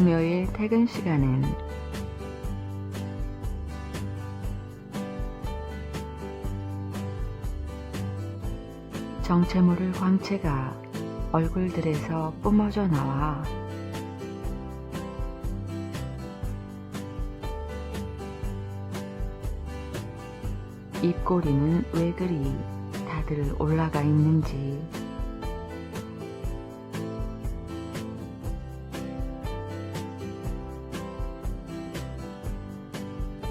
금요일 퇴근 시간은 정체 모를 광채가 얼굴들에서 뿜어져 나와 입꼬리는 왜 그리 다들 올라가 있는지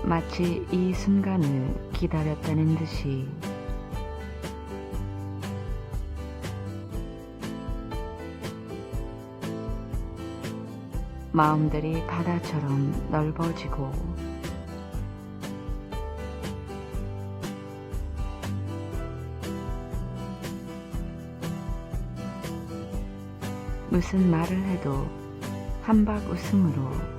마치 이 순간을 기다렸다는 듯이. 마음들이 바다처럼 넓어지고 무슨 말을 해도 한박 웃음으로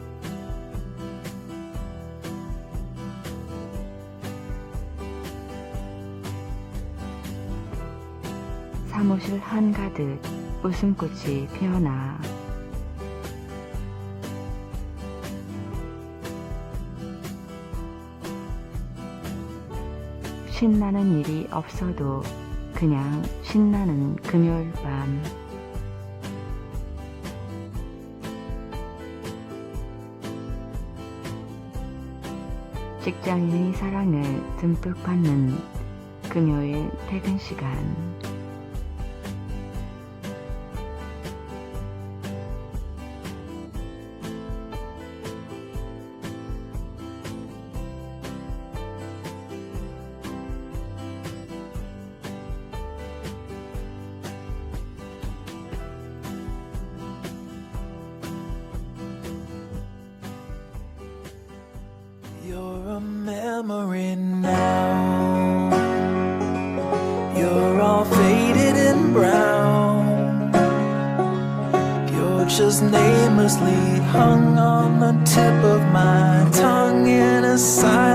사무실 한가득 웃음꽃이 피어나. 신나는 일이 없어도 그냥 신나는 금요일 밤. 직장인의 사랑을 듬뿍 받는 금요일 퇴근 시간 memory now. You're all faded and brown. You're just namelessly hung on the tip of my tongue in a silence.